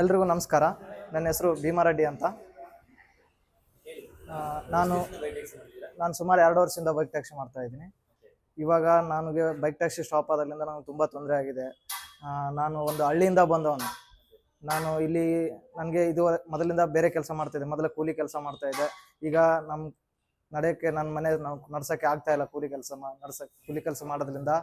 ಎಲ್ರಿಗೂ ನಮಸ್ಕಾರ. ನನ್ನ ಹೆಸರು ಭೀಮಾರೆಡ್ಡಿ ಅಂತ. ನಾನು ನಾನು ಸುಮಾರು ಎರಡು ವರ್ಷದಿಂದ ಬೈಕ್ ಟ್ಯಾಕ್ಸಿ ಮಾಡ್ತಾ ಇದ್ದೀನಿ. ಇವಾಗ ನನಗೆ ಬೈಕ್ ಟ್ಯಾಕ್ಸಿ ಸ್ಟಾಪ್ ಆದಾಗಲಿಂದ ನನಗೆ ತುಂಬ ತೊಂದರೆ ಆಗಿದೆ. ನಾನು ಒಂದು ಹಳ್ಳಿಯಿಂದ ಬಂದವನು. ನಾನು ಇಲ್ಲಿ ನನಗೆ ಇದು ಮೊದಲಿಂದ ಬೇರೆ ಕೆಲಸ ಮಾಡ್ತಿದ್ದೆ ಮೊದಲು ಕೂಲಿ ಕೆಲಸ ಮಾಡ್ತಾ ಇದ್ದೆ. ಈಗ ನಮ್ಮ ನಡೆಯೋಕ್ಕೆ ನನ್ನ ಮನೆ ನಾವು ನಡ್ಸೋಕ್ಕೆ ಆಗ್ತಾಯಿಲ್ಲ ಕೂಲಿ ಕೆಲಸ ನಡ್ಸಕ್ಕೆ ಕೂಲಿ ಕೆಲಸ ಮಾಡೋದ್ರಿಂದ.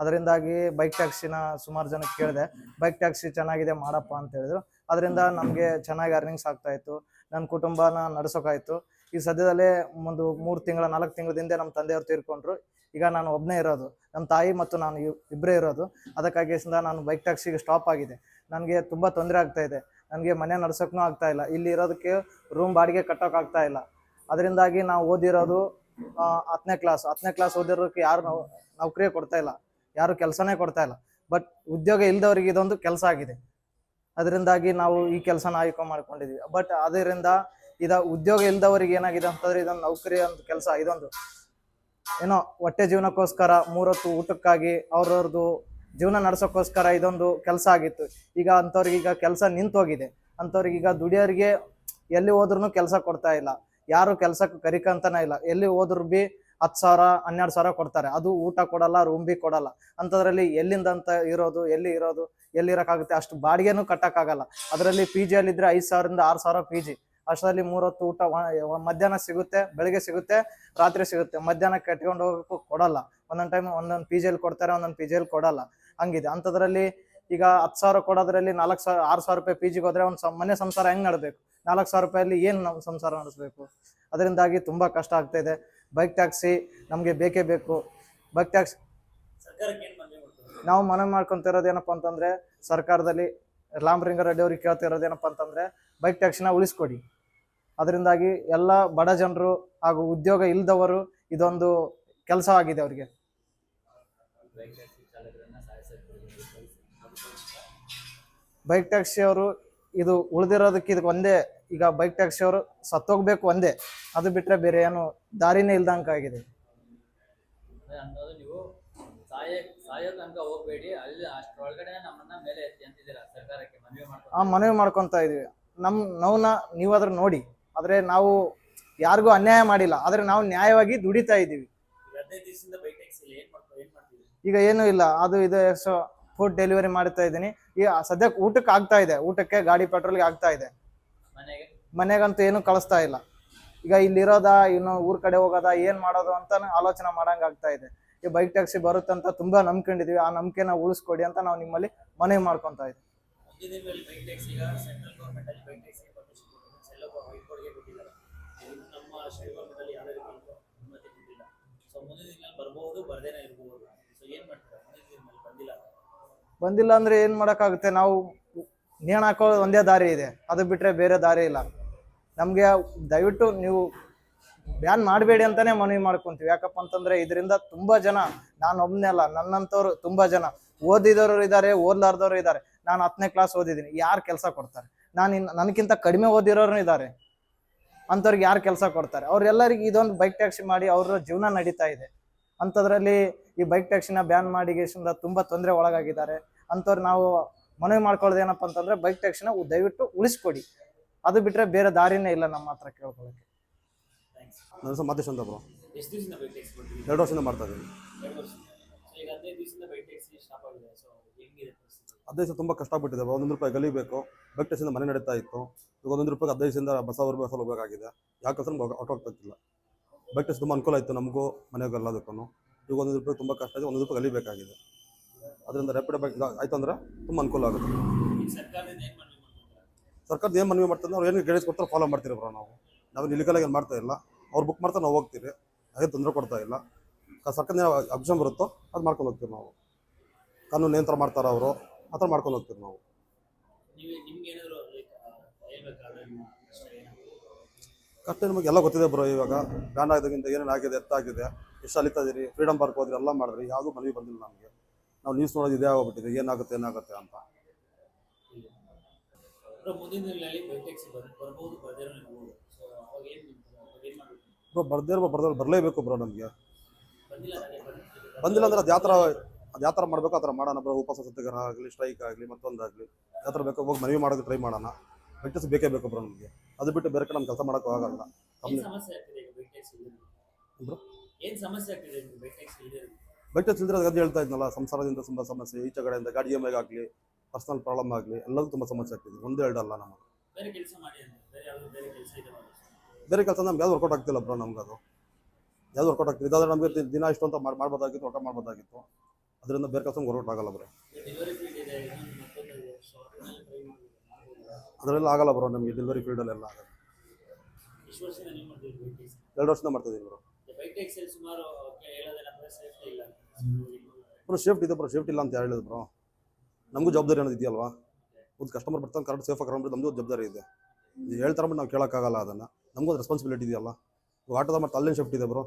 ಅದರಿಂದಾಗಿ ಬೈಕ್ ಟ್ಯಾಕ್ಸಿನ ಸುಮಾರು ಜನಕ್ಕೆ ಕೇಳಿದೆ ಬೈಕ್ ಟ್ಯಾಕ್ಸಿ ಚೆನ್ನಾಗಿದೆ ಮಾಡಪ್ಪ ಅಂತ ಹೇಳಿದ್ರು. ಅದರಿಂದ ನಮಗೆ ಚೆನ್ನಾಗಿ ಅರ್ನಿಂಗ್ಸ್ ಆಗ್ತಾ ಇತ್ತು. ನನ್ನ ಕುಟುಂಬನ ನಡೆಸೋಕಾಯಿತು. ಈ ಸದ್ಯದಲ್ಲೇ ಒಂದು ಮೂರು ತಿಂಗಳ, ನಾಲ್ಕು ತಿಂಗಳ ಹಿಂದೆ ನಮ್ಮ ತಂದೆಯವರು ತೀರ್ಕೊಂಡ್ರು. ಈಗ ನಾನು ಒಬ್ಬನೇ ಇರೋದು. ನಮ್ಮ ತಾಯಿ ಮತ್ತು ನಾನು ಇಬ್ಬರೇ ಇರೋದು. ಅದಕ್ಕಾಗಿ ನಾನು ಬೈಕ್ ಟ್ಯಾಕ್ಸಿಗೆ ಸ್ಟಾಪ್ ಆಗಿದೆ. ನನಗೆ ತುಂಬ ತೊಂದರೆ ಆಗ್ತಾ ಇದೆ. ನನಗೆ ಮನೆ ನಡ್ಸೋಕ್ಕೂ ಆಗ್ತಾ ಇಲ್ಲ. ಇಲ್ಲಿ ಇರೋದಕ್ಕೆ ರೂಮ್ ಬಾಡಿಗೆ ಕಟ್ಟೋಕೆ ಆಗ್ತಾ ಇಲ್ಲ. ಅದರಿಂದಾಗಿ ನಾವು ಓದಿರೋದು ಹತ್ತನೇ ಕ್ಲಾಸ್ ಹತ್ತನೇ ಕ್ಲಾಸ್ ಓದಿರೋದಕ್ಕೆ ಯಾರು ನಾವು ನೌಕರಿಯೇ ಕೊಡ್ತಾ ಇಲ್ಲ. ಯಾರು ಕೆಲಸನೇ ಕೊಡ್ತಾ ಇಲ್ಲ. ಬಟ್ ಉದ್ಯೋಗ ಇಲ್ಲದವರಿಗೆ ಇದೊಂದು ಕೆಲಸ ಆಗಿದೆ. ಅದರಿಂದಾಗಿ ನಾವು ಈ ಕೆಲಸನ ಆಯ್ಕೆ ಮಾಡ್ಕೊಂಡಿದ್ವಿ. ಬಟ್ ಅದರಿಂದ ಇದ ಉದ್ಯೋಗ ಇಲ್ಲದವರಿಗೆ ಏನಾಗಿದೆ ಅಂತಂದ್ರೆ ಇದೊಂದು ನೌಕರಿ ಒಂದು ಕೆಲಸ, ಇದೊಂದು ಏನೋ ಹೊಟ್ಟೆ ಜೀವನಕ್ಕೋಸ್ಕರ ಮೂರೊತ್ತು ಊಟಕ್ಕಾಗಿ ಅವ್ರವ್ರದ್ದು ಜೀವನ ನಡೆಸೋಕ್ಕೋಸ್ಕರ ಇದೊಂದು ಕೆಲಸ ಆಗಿತ್ತು. ಈಗ ಅಂಥವ್ರಿಗೆ ಈಗ ಕೆಲಸ ನಿಂತೋಗಿದೆ. ಅಂಥವ್ರಿಗೆ ಈಗ ದುಡಿಯೋರಿಗೆ ಎಲ್ಲಿ ಹೋದ್ರೂ ಕೆಲಸ ಕೊಡ್ತಾ ಇಲ್ಲ. ಯಾರು ಕೆಲಸಕ್ಕೆ ಕರಿಕಂತನೇ ಇಲ್ಲ. ಎಲ್ಲಿ ಹೋದ್ರು ಬಿ ಹತ್ತು ಸಾವಿರ, ಹನ್ನೆರಡು ಸಾವಿರ ಕೊಡ್ತಾರೆ. ಅದು ಊಟ ಕೊಡಲ್ಲ ರೂಮ್ ಬಿ ಕೊಡಲ್ಲ. ಅಂಥದ್ರಲ್ಲಿ ಎಲ್ಲಿಂದ ಅಂತ ಇರೋದು, ಎಲ್ಲಿ ಇರೋದು, ಎಲ್ಲಿ ಇರೋಕ್ಕಾಗುತ್ತೆ ಅಷ್ಟು ಬಾಡಿಗೆನೂ ಕಟ್ಟಕ್ಕಾಗಲ್ಲ. ಅದರಲ್ಲಿ ಪಿ ಜಿಯಲ್ಲಿದ್ದರೆ ಐದು ಸಾವಿರದಿಂದ ಆರು ಸಾವಿರ ಪಿ ಜಿ ಅಷ್ಟರಲ್ಲಿ ಮೂರೊತ್ತು ಊಟ ಮಧ್ಯಾಹ್ನ ಸಿಗುತ್ತೆ, ಬೆಳಿಗ್ಗೆ ಸಿಗುತ್ತೆ, ರಾತ್ರಿ ಸಿಗುತ್ತೆ. ಮಧ್ಯಾಹ್ನ ಕಟ್ಕೊಂಡು ಹೋಗೋಕ್ಕೂ ಕೊಡಲ್ಲ. ಒಂದೊಂದು ಟೈಮ್ ಒಂದೊಂದು ಪಿ ಜಿಯಲ್ಲಿ ಕೊಡ್ತಾರೆ, ಒಂದೊಂದು ಪಿ ಜಿಯಲ್ಲಿ ಕೊಡಲ್ಲ. ಹಂಗಿದೆ. ಅಂಥದ್ರಲ್ಲಿ ಈಗ ಹತ್ತು ಸಾವಿರ ಕೊಡೋದ್ರಲ್ಲಿ ನಾಲ್ಕು ಸಾವಿರ, ಆರು ಸಾವಿರ ರೂಪಾಯಿ ಪಿ ಜಿಗೆ ಹೋದ್ರೆ ಒಂದು ಮನೆ ಸಂಸಾರ ಹೆಂಗೆ ನಡಬೇಕು? ನಾಲ್ಕು ಸಾವಿರ ರೂಪಾಯಲ್ಲಿ ಏನು ನಾವು ಸಂಸಾರ ನಡೆಸಬೇಕು? ಅದರಿಂದಾಗಿ ತುಂಬ ಕಷ್ಟ ಆಗ್ತಾ ಇದೆ. ಬೈಕ್ ಟ್ಯಾಕ್ಸಿ ನಮಗೆ ಬೇಕೇ ಬೇಕು. ಬೈಕ್ ಟ್ಯಾಕ್ಸಿ ನಾವು ಮನವಿ ಮಾಡ್ಕೊಂತಿರೋದೇನಪ್ಪ ಅಂತಂದ್ರೆ ಸರ್ಕಾರದಲ್ಲಿ ರೆಡ್ಡಿ ಅವ್ರಿಗೆ ಕೇಳ್ತಿರೋದು ಏನಪ್ಪ ಅಂತಂದರೆ ಬೈಕ್ ಟ್ಯಾಕ್ಸಿನ ಉಳಿಸ್ಕೊಡಿ. ಅದರಿಂದಾಗಿ ಎಲ್ಲ ಬಡ ಜನರು ಹಾಗೂ ಉದ್ಯೋಗ ಇಲ್ಲದವರು ಇದೊಂದು ಕೆಲಸ ಆಗಿದೆ ಅವರಿಗೆ. ಬೈಕ್ ಟ್ಯಾಕ್ಸಿ ಅವರು ಇದು ಉಳಿದಿರೋದಕ್ಕೆ ಇದಕ್ಕೆ ಒಂದೇ, ಈಗ ಬೈಕ್ ಟ್ಯಾಕ್ಸಿ ಅವರು ಸತ್ತೋಗ್ಬೇಕು ಒಂದೇ. ಅದು ಬಿಟ್ರೆ ಬೇರೆ ಏನು ದಾರಿನೇ ಇಲ್ದಂಗೆ ಆಗಿದೆ. ನೀವು ಸಾಯ ಸಾಯೋ ತನಕ ಹೋಗ್ಬೇಡಿ. ಅಲ್ಲಿ ಅಷ್ಟರೊಳಗಡೆ ನಮ್ಮನ್ನ ಮೇಲೆ ಎತ್ತಿ ಅಂತಿದ್ದೀರಾ? ಸರ್ಕಾರಕ್ಕೆ ಮನವಿ ಆ ಮನವಿ ಮಾಡ್ಕೊತಾ ಇದೀವಿ. ನಮ್ಮ ನೋವನ್ನ ನೀವಾದ್ರೂ ನೋಡಿ. ಆದರೆ ನಾವು ಯಾರಿಗೂ ಅನ್ಯಾಯ ಮಾಡಿಲ್ಲ. ಆದರೆ ನಾವು ನ್ಯಾಯವಾಗಿ ದುಡಿತಾ ಇದ್ದೀವಿ ಹದಿನೈದು ದಿವಸದಿಂದ ಬೈಕ್ ಟ್ಯಾಕ್ಸಿ ಏನ್ ಮಾಡ್ತಾರೆ ಏನ್ ಮಾಡ್ತೀವಿ ಈಗ ಏನೂ ಇಲ್ಲ. ಅದು ಇದು ಫುಡ್ ಡೆಲಿವರಿ ಮಾಡ್ತಾ ಇದ್ದೀನಿ. ಈಗ ಸದ್ಯಕ್ಕೆ ಊಟಕ್ಕೆ ಆಗ್ತಾ ಇದೆ. ಊಟಕ್ಕೆ ಗಾಡಿ ಪೆಟ್ರೋಲ್ಗೆ ಆಗ್ತಾ ಇದೆ. ಮನೆಗೆ? ಮನೆಗಂತೂ ಏನು ಕಳಿಸ್ತಾ ಇಲ್ಲ. ಈಗ ಇಲ್ಲಿರೋದಾ ಇನ್ನು ಊರ್ ಕಡೆ ಹೋಗೋದ ಏನ್ ಮಾಡೋದು ಅಂತ ಆಲೋಚನೆ ಮಾಡಂಗ್ ಆಗ್ತಾ ಇದೆ. ಈ ಬೈಕ್ ಟ್ಯಾಕ್ಸಿ ಬರುತ್ತಂತ ತುಂಬಾ ನಂಬ್ಕೊಂಡಿದೀವಿ. ಆ ನಂಬಿಕೆನ ಉಳಿಸ್ಕೊಡಿ ಅಂತ ನಾವು ನಿಮ್ಮಲ್ಲಿ ಮನವಿ ಮಾಡ್ಕೊಂತಾ ಬಂದಿಲ್ಲ. ಬಂದಿಲ್ಲ ಅಂದ್ರೆ ಏನ್ ಮಾಡಕ್ಕಾಗುತ್ತೆ? ನಾವು ನೇಣ ಹಾಕೋ ಒಂದೇ ದಾರಿ ಇದೆ. ಅದು ಬಿಟ್ರೆ ಬೇರೆ ದಾರಿ ಇಲ್ಲ. ನಮ್ಗೆ ದಯವಿಟ್ಟು ನೀವು ಬ್ಯಾನ್ ಮಾಡಬೇಡಿ ಅಂತಾನೆ ಮನವಿ ಮಾಡ್ಕೊಂತೀವಿ. ಯಾಕಪ್ಪ ಅಂತಂದ್ರೆ ಇದರಿಂದ ತುಂಬಾ ಜನ, ನಾನು ಒಬ್ನೇ ಅಲ್ಲ ನನ್ನಂಥವ್ರು ತುಂಬಾ ಜನ. ಓದಿದವರು ಇದ್ದಾರೆ ಓದ್ಲಾರ್ದವ್ರು ಇದ್ದಾರೆ ನಾನು ಹತ್ತನೇ ಕ್ಲಾಸ್ ಓದಿದ್ದೀನಿ. ಯಾರು ಕೆಲಸ ಕೊಡ್ತಾರೆ? ನಾನು ಇನ್ನು ನನಗಿಂತ ಕಡಿಮೆ ಓದಿರೋರು ಇದ್ದಾರೆ ಅಂಥವ್ರಿಗೆ ಯಾರು ಕೆಲಸ ಕೊಡ್ತಾರೆ? ಅವ್ರೆಲ್ಲರಿಗೆ ಇದೊಂದು ಬೈಕ್ ಟ್ಯಾಕ್ಸಿ ಮಾಡಿ ಅವ್ರ ಜೀವನ ನಡೀತಾ ಇದೆ. ಅಂಥದ್ರಲ್ಲಿ ಈ ಬೈಕ್ ಟ್ಯಾಕ್ಸಿನ ಬ್ಯಾನ್ ಮಾಡಿ ತುಂಬ ತೊಂದರೆ ಒಳಗಾಗಿದ್ದಾರೆ. ಅಂಥವ್ರು ನಾವು ಮನವಿ ಮಾಡ್ಕೊಳ್ಳೋದೇನಪ್ಪ ಅಂತಂದ್ರೆ ಬೈಕ್ ಟ್ಯಾಕ್ಸಿನ ದಯವಿಟ್ಟು ಉಳಿಸ್ಕೊಡಿ. ಅದು ಬಿಟ್ರೆ ಬೇರೆ ದಾರಿನೇ ಇಲ್ಲ ನಮ್ಮ ಹತ್ರ ಕೇಳ್ಕೊಳ್ಳೋಕೆ. ಥ್ಯಾಂಕ್ಸ್ ನನ್ನ ಹೆಸರು ಮಾತೇಶ್ ಅಂತ ಬ್ರೋ. ಎಷ್ಟು ದಿವಸದಿಂದ ಬೈಕ್ ಟ್ಯಾಕ್ಸಿ ಕೊಟ್ಟಿದ್ದೀವಿ ಎರಡು ವರ್ಷದಿಂದ ಮಾಡ್ತಾ ಇದ್ದೀನಿ. ಎರಡು ವರ್ಷ ಸೊ ಈಗ ಹದಿನೈದು ದಿವಸದಿಂದ ಬೈಕ್ ಟ್ಯಾಕ್ಸಿ ಸ್ಟಾಪ್ ಆಗಿದೆ. ಸೊ ಹೆಂಗಿದೆ ಪರಿಸ್ಥಿತಿ? ಹದಿನೈದು ದಿವಸ ತುಂಬ ಕಷ್ಟ ಆಗ್ಬಿಟ್ಟಿದೆ ಬ್ರೋ. ಒಂದೊಂದು ರೂಪಾಯಿ ಗಲಿಬೇಕು. ಬೈಕ್ ಟೆಸ್ಟಿಂದ ಮನೆ ನಡೀತಾ ಇತ್ತು. ಈಗ ಒಂದೊಂದು ರೂಪಾಯಿ ಹದಿನೈದು ದಿವಸದಿಂದ ಬಸವ ಬಸ್ಸಲ್ಲಿ ಹೋಗಬೇಕಾಗಿದೆ ಯಾವ ಕೆಲಸ ಆಟೋ ಆಗ್ತಿಲ್ಲ ಬೈಕ್ ಟೆಸ್ಟ್ ತುಂಬ ಅನುಕೂಲ ಇತ್ತು ನಮಗೂ ಮನೆಗೆ ಎಲ್ಲದಕ್ಕೂ ಈಗ ಒಂದೊಂದು ರೂಪಾಯಿ ತುಂಬ ಕಷ್ಟ ಇದೆ ಒಂದೊಂದು ರೂಪಾಯಿ ಗಲಿಬೇಕಾಗಿದೆ. ಅದರಿಂದ ರ್ಯಾಪಿಡ್ ಬೈಕ್ ಆಯ್ತು ಅಂದ್ರೆ ತುಂಬ ಅನುಕೂಲ ಆಗುತ್ತೆ. ಸರ್ಕಾರದಿಂದ ಸರ್ಕಾರದ ಏನು ಮನವಿ ಮಾಡ್ತಾರೆ ಅವ್ರು ಏನು ಗೈಡೆನ್ಸ್ ಕೊಡ್ತಾರೆ ಫಾಲೋ ಮಾಡ್ತೀರಿ ಬ್ರೋ ನಾವು. ನಾವು ಇಲ್ಲಿಗಲಾಗಿ ಏನು ಮಾಡ್ತಾ ಇಲ್ಲ. ಅವ್ರು ಬುಕ್ ಮಾಡ್ತಾರೆ ನಾವು ಹೋಗ್ತೀವಿ. ಅದೇ ತೊಂದರೆ ಕೊಡ್ತಾ ಇಲ್ಲ. ಸರ್ಕಾರದ ಏನು ಅಬ್ಷನ್ ಬರುತ್ತೋ ಅದು ಮಾಡ್ಕೊಂಡು ಹೋಗ್ತೀವಿ ನಾವು. ಕಾನೂನು ನಿಯಂತ್ರಣ ಥರ ಮಾಡ್ತಾರೆ ಅವರು ಆ ಥರ ಮಾಡ್ಕೊಂಡು ಹೋಗ್ತೀವಿ ನಾವು. ಕರೆಕ್ಟ್ ನಿಮ್ಗೆ ಎಲ್ಲ ಗೊತ್ತಿದೆ ಬ್ರೋ ಇವಾಗ. ಬ್ಯಾನ್ ಆಗಿದ್ದಾಗಿಂದ ಏನೇನು ಆಗಿದೆ ಎತ್ತಾಗಿದೆ ಎಷ್ಟು ಅಲಿತಾ ಇದೀರಿ ಫ್ರೀಡಮ್ ಪಾರ್ಕ್ ಹೋದ್ರಿ ಎಲ್ಲ ಮಾಡಿದ್ರಿ ಯಾವುದೂ ಮನವಿ ಬಂದಿಲ್ಲ ನಮಗೆ. ನಾವು ನ್ಯೂಸ್ ನೋಡೋದು ಇದೇ ಆಗೋಗ್ಬಿಟ್ಟಿದೆ ಏನಾಗುತ್ತೆ ಏನಾಗುತ್ತೆ ಅಂತ. ಮುಂದಿನ ದಿನಗಳಲ್ಲಿ ಬರ್ ಬರ್ಬೋದು ಬರ್ದೇನೋ ಇರ್ಬೋದು ಸೊ ಅವಾಗ ಏನು ಏನು ಮಾಡಬೇಕು? ಬ್ರೋ ಬರ್ದೇ ಇರೋ ಬರ್ದೇ ಬರಲೇಬೇಕು ಬ್ರೋ ನಮಗೆ. ಬಂದಿಲ್ಲ ನನಗೆ ಬಂದಿಲ್ಲ. ಬಂದಿಲ್ಲ ಅಂದ್ರೆ ಅದು ಯಾವ ಥರ ಅದು ಯಾವ ಥರ ಮಾಡಬೇಕು ಆ ಥರ ಮಾಡೋಣ ಬ್ರೋ. ಉಪವಾಸ ಸತ್ಯಾಗ್ರಹ ಆಗಲಿ ಸ್ಟ್ರೈಕ್ ಆಗಲಿ ಮತ್ತೊಂದಾಗಲಿ. ಯಾವ ಥರ ಬೇಕು ಹೋಗಿ ಮನವಿ ಮಾಡೋಕೆ ಟ್ರೈ ಮಾಡೋಣ. ಬಿಟ್ಟಸ್ ಬೇಕೇ ಬೇಕು ಬ್ರೋ ನಮಗೆ. ಅದು ಬಿಟ್ಟು ಬೇರೆ ಕಡೆ ನಮ್ಮ ಕೆಲಸ ಮಾಡೋಕ್ಕೂ ಆಗಲ್ಲ. ಏನ್ ಸಮಸ್ಯೆ ಆಗ್ತಿದೆ ಈಗ ಬ್ರೋ? ಏನ್ ಸಮಸ್ಯೆ ಆಗ್ತಿದೆ ನಿಮ್ಗೆ ಇಲ್ಲದೆ ಟ್ಯಾಕ್ಸಿ ಇದ್ರೆ ಅದು ಹೇಳ್ತಾ ಇದ್ನಲ್ಲ ಸಂಸಾರದಿಂದ ತುಂಬ ಸಮಸ್ಯೆ ಈಚೆ ಕಡೆಯಿಂದ ಗಾಡಿ ಎಂ ಆಗಲಿ ಪರ್ಸನಲ್ ಪ್ರಾಬ್ಲಮ್ ಆಗಲಿ ಎಲ್ಲದೂ ತುಂಬ ಸಮಸ್ಯೆ ಆಗ್ತಿದೆ. ಒಂದೇ ಎರಡಲ್ಲ ನಮಗೆ. ಬೇರೆ ಕೆಲಸ ಮಾಡಿ ಅಂತ ಬೇರೆ ಯಾವ್ದು ಬೇರೆ ಕೆಲಸ ಇದೆ ಬೇರೆ ಕೆಲಸ ನಮ್ಗೆ ಯಾವ್ದು ವರ್ಕೌಟ್ ಆಗ್ತಿಲ್ಲ ಬ್ರೋ ನಮ್ಗೆ ಅದು. ಯಾವ್ದು ವರ್ಕೌಟ್ ಆಗ್ತಿಲ್ಲ. ಇದಾದ್ರೆ ನಮಗೆ ದಿನ ಇಷ್ಟು ಅಂತ ಮಾಡಿ ಮಾಡ್ಬೋದಾಗಿತ್ತು ವರ್ಕೌಟ್ ಮಾಡ್ಬೋದಾಗಿತ್ತು. ಅದರಿಂದ ಬೇರೆ ಕೆಲಸ ವರ್ಕೌಟ್ ಆಗಲ್ಲ ಬ್ರೋ ಅದರಲ್ಲಿ ಆಗಲ್ಲ ಬ್ರೋ ನಮಗೆ ಡೆಲಿವರಿ ಫೀಲ್ಡಲ್ಲೆಲ್ಲ ಆಗಲ್ಲ. ಎರಡು ವರ್ಷದಿಂದ ಮಾಡ್ತಿದ್ದೀನಿ ಬ್ರೋ ಸುಮಾರು ಬ್ರೋ ಸೇಫ್ಟಿ ಇದೆ ಬ್ರೋ ಸೇಫ್ಟಿ ಇಲ್ಲ ಅಂತ ಹೇಳಿದ್ರು ಬ್ರೋ ನಮಗೂ ಜವಾಬ್ದಾರಿ ಅನ್ನೋದು ಇದೆಯಲ್ವಾ? ಒಂದು ಕಸ್ಟಮರ್ ಬರ್ತಾನೆ ಕರೆಕ್ಟ್ ಸೇಫ್ ಆಗಿ ನಮಗೂ ಜವಾಬ್ದಾರಿ ಇದೆ. ನೀವು ಹೇಳ್ತಾರೆ ಬಟ್ ನಾವು ಕೇಳೋಕ್ಕಾಗಲ್ಲ ಅದನ್ನು. ನಮಗೂ ಅದು ರೆಸ್ಪಾನ್ಸಿಬಿಲಿಟಿ ಇದೆಯಲ್ಲ. ಇವಾಗ ಆಟೋದ ಮತ್ತೆ ಅಲ್ಲೇನು ಸೇಫ್ಟಿ ಇದೆ ಬ್ರೋ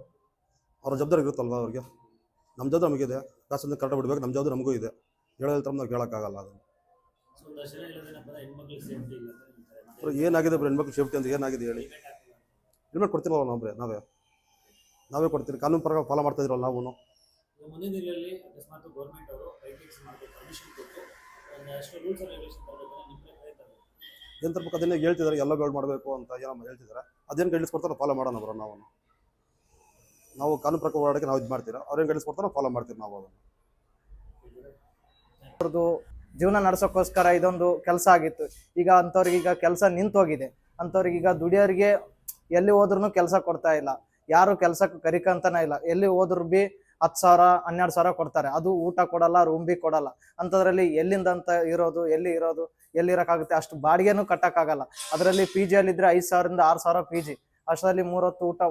ಅವ್ರ ಜವಾಬ್ದಾರಿ ಇರುತ್ತಲ್ವಾ ಅವ್ರಿಗೆ? ನಮ್ಮ ಜವಾಬ್ದಾರಿ ನಮಗಿದೆ ಪ್ಯಾಸೆಂಜರ್ ಕರೆಕ್ಟ್ ಬಿಡ್ಬೇಕು ನಮ್ಮ ಜವಾಬ್ದಾರಿ ನಮಗೂ ಇದೆ. ಹೇಳೋ ಹೇಳ್ತಾರೆ ನಾವು ಕೇಳೋಕ್ಕಾಗಲ್ಲ ಅದನ್ನು. ಒಂದು ಬ್ರೋ ಏನಾಗಿದೆ ಬ್ರೋ ಹೆಣ್ಮಕ್ಳು ಸೇಫ್ಟಿ ಅಂತ ಏನಾಗಿದೆ ಹೇಳಿ. ಹೆಲ್ಮೆಟ್ ಕೊಡ್ತೀರಲ್ಲ ನಾವೇ ನಾವೇ. ನಾವೇ ಕೊಡ್ತೀವಿ. ಕಾನೂನು ಪ್ರಕಾರ ಫಾಲೋ ಮಾಡ್ತಾ ಇದ್ರಲ್ಲ ನಾವು ಮುಂದಿನ ದಿನಗಳಲ್ಲಿ ಅಕಸ್ಮಾತ್ ಗೌರ್ಮೆಂಟ್ ಅವರು ಬೈಕ್ ಟ್ಯಾಕ್ಸಿ ಮಾಡಬೇಕು ಪರ್ಮಿಷನ್ ಕೊಟ್ಟು ಒಂದಷ್ಟು ರೂಲ್ಸ್ ಅಂಡ್ ರೆಗ್ಯುಲೇಷನ್ ತರಬೇಕು ನಿಮ್ಮ ಪ್ರಕಾರ ಹೇಳ್ತಾರೆ ಏನು ತರ್ಬೇಕು ಅದನ್ನೇ ಹೇಳ್ತಿದ್ದಾರೆ ಎಲ್ಲ ಗೋಲ್ಡ್ ಮಾಡಬೇಕು ಅಂತ ಏನೋ ಹೇಳ್ತಿದ್ದಾರೆ. ಅದೇನು ಗೈಡ್ಸ್ ಕೊಡ್ತಾರೋ ಫಾಲೋ ಮಾಡೋಣ ಬರೋ ನಾವು. ನಾವು ಕಾನೂನು ಪ್ರಕಾರ ಓಡಾಡಕ್ಕೆ ನಾವು ಇದು ಮಾಡ್ತೀರಾ? ಅವ್ರೇನು ಗೈಡ್ಸ್ ಕೊಡ್ತಾರೋ ಫಾಲೋ ಮಾಡ್ತೀವಿ ನಾವು ಅದನ್ನು. ಅವ್ರದ್ದು ಜೀವನ ನಡೆಸೋಕ್ಕೋಸ್ಕರ ಇದೊಂದು ಕೆಲಸ ಆಗಿತ್ತು. ಈಗ ಅಂಥವ್ರಿಗೆ ಈಗ ಕೆಲಸ ನಿಂತೋಗಿದೆ. ಅಂಥವ್ರಿಗೆ ಈಗ ದುಡಿಯೋರಿಗೆ ಎಲ್ಲಿ ಹೋದ್ರೂ ಕೆಲಸ ಕೊಡ್ತಾ ಇಲ್ಲ. ಯಾರು ಕೆಲಸಕ್ಕೆ ಕರಿಕಂತನೇ ಇಲ್ಲ. ಎಲ್ಲಿ ಹೋದ್ರು ಬಿ ಹತ್ತು ಸಾವಿರ, ಹನ್ನೆರಡು ಸಾವಿರ ಕೊಡ್ತಾರೆ. ಅದು ಊಟ ಕೊಡಲ್ಲ ರೂಮ್ ಬಿ ಕೊಡಲ್ಲ. ಅಂಥದ್ರಲ್ಲಿ ಎಲ್ಲಿಂದ ಅಂತ ಇರೋದು, ಎಲ್ಲಿ ಇರೋದು ಎಲ್ಲಿರೋಕ್ಕಾಗುತ್ತೆ ಅಷ್ಟು ಬಾಡಿಗೆನೂ ಕಟ್ಟಕ್ಕಾಗಲ್ಲ. ಅದರಲ್ಲಿ ಪಿ ಜಿಯಲ್ಲಿದ್ದರೆ ಐದು ಸಾವಿರದಿಂದ ಆರು ಸಾವಿರ ಪಿ ಜಿ ಅಷ್ಟರಲ್ಲಿ ಮೂರೊತ್ತು ಊಟ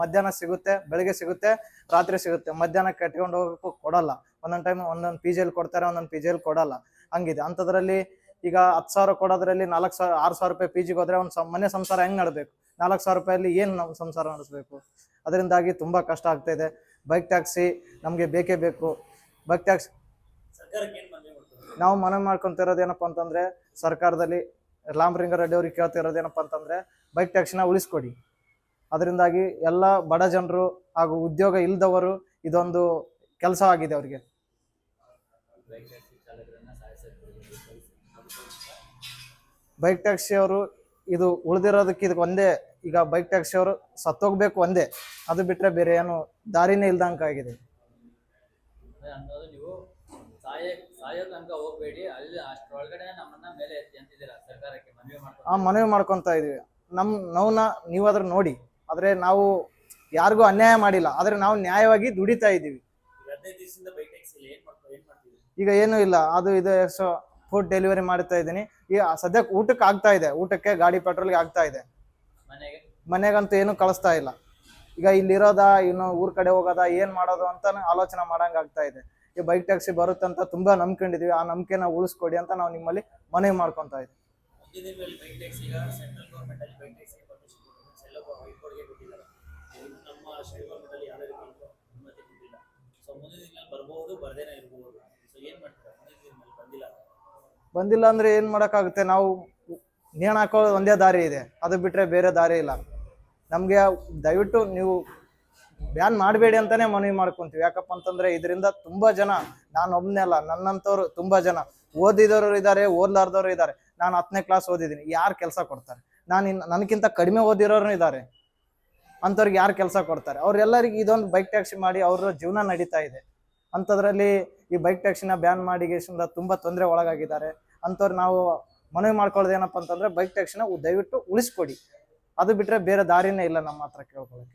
ಮಧ್ಯಾಹ್ನ ಸಿಗುತ್ತೆ, ಬೆಳಗ್ಗೆ ಸಿಗುತ್ತೆ, ರಾತ್ರಿ ಸಿಗುತ್ತೆ. ಮಧ್ಯಾಹ್ನ ಕಟ್ಕೊಂಡು ಹೋಗೋಕ್ಕೂ ಕೊಡಲ್ಲ. ಒಂದೊಂದು ಟೈಮ್ ಒಂದೊಂದು ಪಿ ಜಿಯಲ್ಲಿ ಕೊಡ್ತಾರೆ, ಒಂದೊಂದು ಪಿ ಜಿಯಲ್ಲಿ ಕೊಡಲ್ಲ. ಹಂಗಿದೆ. ಅಂಥದ್ರಲ್ಲಿ ಈಗ ಹತ್ತು ಸಾವಿರ ಕೊಡೋದ್ರಲ್ಲಿ ನಾಲ್ಕು ಸಾವಿರ, ಆರು ಸಾವಿರ ರೂಪಾಯಿ ಪಿ ಜಿಗೆ ಹೋದ್ರೆ ಒಂದು ಮನೆ ಸಂಸಾರ ಹೆಂಗೆ ನಡಬೇಕು ನಾಲ್ಕು ಸಾವಿರ ರೂಪಾಯಲ್ಲಿ ಏನು ನಾವು ಸಂಸಾರ ನಡೆಸಬೇಕು? ಅದರಿಂದಾಗಿ ತುಂಬ ಕಷ್ಟ ಆಗ್ತಾ ಇದೆ. ಬೈಕ್ ಟ್ಯಾಕ್ಸಿ ನಮಗೆ ಬೇಕೇ ಬೇಕು. ಬೈಕ್ ಟ್ಯಾಕ್ಸಿ ನಾವು ಮನವಿ ಮಾಡ್ಕೊಂತಿರೋದು ಏನಪ್ಪ ಅಂತಂದರೆ ಸರ್ಕಾರದಲ್ಲಿ ಲಾಂಬ್ರಿಂಗ ರೆಡ್ಡಿ ಅವ್ರಿಗೆ ಕೇಳ್ತಿರೋದು ಏನಪ್ಪ ಅಂತಂದರೆ ಬೈಕ್ ಟ್ಯಾಕ್ಸಿನ ಉಳಿಸ್ಕೊಡಿ. ಅದರಿಂದಾಗಿ ಎಲ್ಲ ಬಡ ಜನರು ಹಾಗೂ ಉದ್ಯೋಗ ಇಲ್ಲದವರು ಇದೊಂದು ಕೆಲಸ ಆಗಿದೆ ಅವರಿಗೆ. ಬೈಕ್ ಟ್ಯಾಕ್ಸಿಯವರು ಇದು ಉಳಿದಿರೋದಕ್ಕೆ ಇದಕ್ಕೆ ಒಂದೇ, ಈಗ ಬೈಕ್ ಟ್ಯಾಕ್ಸಿಯವರು ಸತ್ತೋಗ್ಬೇಕು ಒಂದೇ. ಅದು ಬಿಟ್ರೆ ಬೇರೆ ಏನು ದಾರಿನೇ ಇಲ್ದಂಗೆ ಆಗಿದೆ. ಅನ್ನೋದು ನೀವು ಸಾಯ ಸಾಯೋ ತನಕ ಹೋಗ್ಬೇಡಿ ಅಲ್ಲಿ ಅಷ್ಟರೊಳಗಡೆ ನಮ್ಮನ್ನ ಮೇಲೆ ಎತ್ತಿ ಅಂತಿದ್ದೀರಾ ಸರ್ಕಾರಕ್ಕೆ ಮನವಿ ಮಾಡ್ಕೊಂಡು ಆ ಮನವಿ ಮಾಡ್ಕೊತಾ ಇದೀವಿ ನಮ್ಮ ನೋವನ್ನ ನೀವಾದ್ರೂ ನೋಡಿ ಆದರೆ ನಾವು ಯಾರಿಗೂ ಅನ್ಯಾಯ ಮಾಡಿಲ್ಲ ಆದರೆ ನಾವು ನ್ಯಾಯವಾಗಿ ದುಡಿತಾ ಇದ್ದೀವಿ. ಈಗ ಹದಿನೈದು ದಿವಸದಿಂದ ಬೈಕ್ ಟ್ಯಾಕ್ಸಿ ಏನು ಮಾಡ್ತಾರೆ ಏನು ಮಾಡ್ತೀವಿ ಈಗ ಏನೂ ಇಲ್ಲ ಅದು ಇದು ಸೊ ಫುಡ್ ಡೆಲಿವರಿ ಮಾಡ್ತಾ ಇದ್ದೀನಿ. ಈಗ ಸದ್ಯಕ್ಕೆ ಊಟಕ್ಕೆ ಆಗ್ತಾ ಇದೆ ಊಟಕ್ಕೆ ಗಾಡಿ ಪೆಟ್ರೋಲ್ಗೆ ಆಗ್ತಾ ಇದೆ. ಮನೆಗೆ? ಮನೆಗಂತೂ ಏನು ಕಳಿಸ್ತಾ ಇಲ್ಲ. ಈಗ ಇಲ್ಲಿರೋದಾ ಇನ್ನು ಊರ್ ಕಡೆ ಹೋಗೋದ ಏನ್ ಮಾಡೋದು ಅಂತ ಆಲೋಚನೆ ಮಾಡಂಗ್ ಆಗ್ತಾ ಇದೆ. ಈ ಬೈಕ್ ಟ್ಯಾಕ್ಸಿ ಬರುತ್ತಂತ ತುಂಬಾ ನಂಬ್ಕೊಂಡಿದ್ವಿ. ಆ ನಂಬಿಕೆನ ಉಳಿಸ್ಕೊಡಿ ಅಂತ ನಾವು ನಿಮ್ಮಲ್ಲಿ ಮನವಿ ಮಾಡ್ಕೊತ ಇದ್ದೀವಿ ಬಂದಿಲ್ಲ. ಅಂದ್ರೆ ಏನ್ ಮಾಡಕ್ಕಾಗುತ್ತೆ? ನಾವು ನೇಣು ಹಾಕೋ ಒಂದೇ ದಾರಿ ಇದೆ. ಅದು ಬಿಟ್ರೆ ಬೇರೆ ದಾರಿ ಇಲ್ಲ. ನಮ್ಗೆ ದಯವಿಟ್ಟು ನೀವು ಬ್ಯಾನ್ ಮಾಡಬೇಡಿ ಅಂತಾನೆ ಮನವಿ ಮಾಡ್ಕೊಂತೀವಿ. ಯಾಕಪ್ಪ ಅಂತಂದ್ರೆ ಇದರಿಂದ ತುಂಬ ಜನ, ನಾನು ಒಬ್ಬನೇ ಅಲ್ಲ ನನ್ನಂಥವ್ರು ತುಂಬ ಜನ. ಓದಿದವರು ಇದ್ದಾರೆ ಓದ್ಲಾರ್ದವ್ರು ಇದ್ದಾರೆ ನಾನು ಹತ್ತನೇ ಕ್ಲಾಸ್ ಓದಿದ್ದೀನಿ. ಯಾರು ಕೆಲಸ ಕೊಡ್ತಾರೆ? ನಾನು ಇನ್ನು ನನಗಿಂತ ಕಡಿಮೆ ಓದಿರೋರು ಇದ್ದಾರೆ ಅಂಥವ್ರಿಗೆ ಯಾರು ಕೆಲಸ ಕೊಡ್ತಾರೆ? ಅವ್ರೆಲ್ಲರಿಗೆ ಇದೊಂದು ಬೈಕ್ ಟ್ಯಾಕ್ಸಿ ಮಾಡಿ ಅವ್ರ ಜೀವನ ನಡೀತಾ ಇದೆ. ಅಂಥದ್ರಲ್ಲಿ ಈ ಬೈಕ್ ಟ್ಯಾಕ್ಸಿನ ಬ್ಯಾನ್ ಮಾಡಿ ತುಂಬ ತುಂಬಾ ತೊಂದರೆ ಒಳಗಾಗಿದ್ದಾರೆ. ಅಂಥವ್ರು ನಾವು ಮನವಿ ಮಾಡ್ಕೊಳ್ಳೋದು ಏನಪ್ಪ ಅಂತಂದ್ರೆ ಬೈಕ್ ಟ್ಯಾಕ್ಸಿನ ದಯವಿಟ್ಟು ಉಳಿಸ್ಕೊಡಿ. ಅದು ಬಿಟ್ರೆ ಬೇರೆ ದಾರಿನೇ ಇಲ್ಲ ನಮ್ಮ ಹತ್ರ ಕೇಳ್ಕೊಳ್ಳೋಕೆ